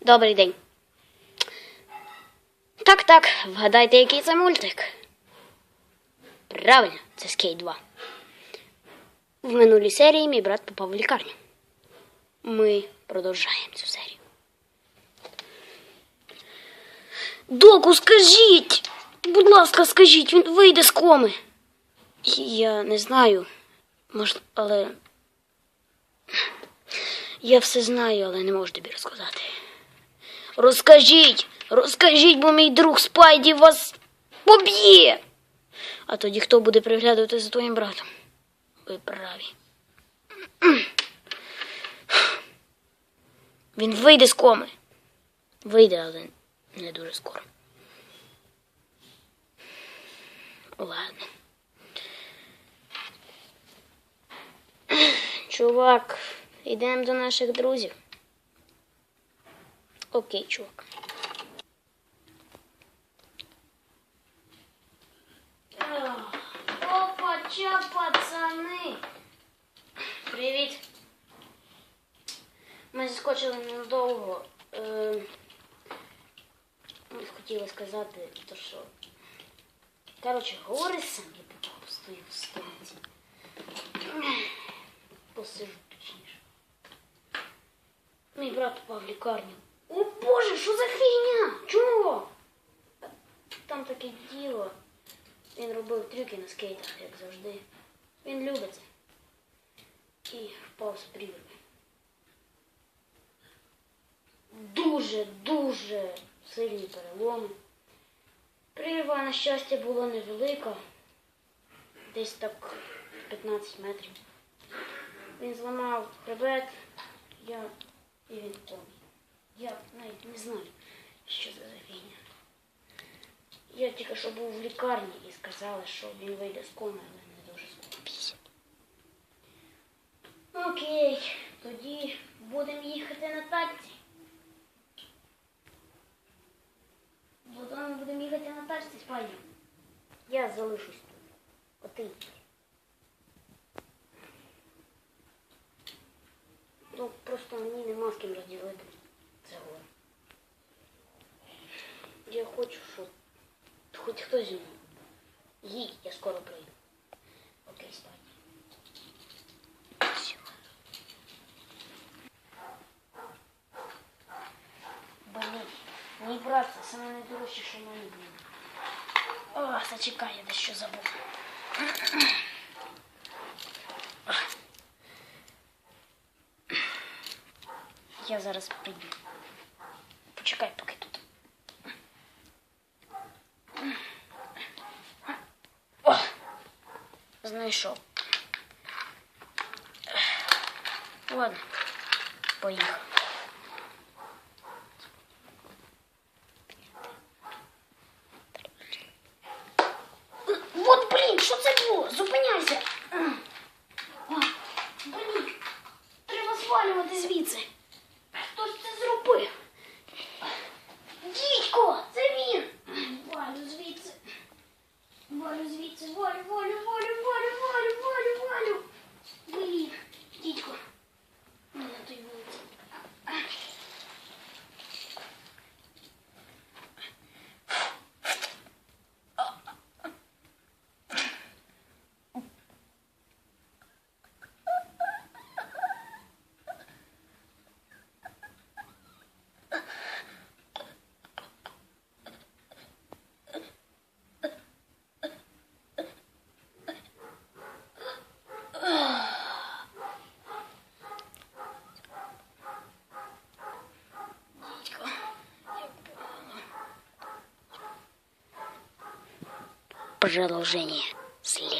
Добрий день. Так, так, вгадайте, який це мультик. Правильно, це Скейт 2. В минулій серії мій брат попав в лікарню. Ми продовжаємо цю серію. Доку, скажіть! Будь ласка, скажіть, він вийде з коми. Я не знаю. Може, але. Я все знаю, але не можу тобі розказати. Розкажіть! Розкажіть, бо мій друг Спайді вас поб'є. А тоді хто буде приглядувати за твоїм братом? Ви праві. Він вийде з коми. Вийде, але не дуже скоро. Ладно. Чувак, йдемо до наших друзів. Окей, чувак. Опача, пацани. Привіт. Ми зіскочили ненадовго. Е, Ми хотіли сказати, то що. Коротше, говори сам, я поки постою в столиці. Посижу точніше. Мій брат попав в лікарню. Боже, що за фігня? Чого? Там таке діло. Він робив трюки на скейтах, як завжди. Він любить це. І впав з прірви. Дуже, дуже сильні переломи. Прірва, на щастя, була невелика. Десь так 15 метрів. Він зламав хребет, я і він помер. Я навіть не знаю, що це за фігня. Я тільки що був в лікарні і сказали, що він вийде з коми, але не дуже скоро. Окей, тоді будемо їхати на тачці. Додому будемо їхати на тачці спальні. Я залишусь тут. А? Ну, просто мені хтось мною. Їдь, я скоро прийду. Окей, спать. Блін, мій брат це саме найдорожче, що в було. О, зачекай, я дещо забув. Я зараз прийду. Почекай, поки тут. О! Знайшов. Ладно, поїхав. Вот, блін, що це було? Зупиняйся. Блін, треба звалювати звідси. Хтось це зробив. Дідько, це. Валю звідси. Валю звідси, валю, валю, валю, валю, валю. Блін, дідько. Не на той вулиці. Дідько, як погано. Продолжение следует.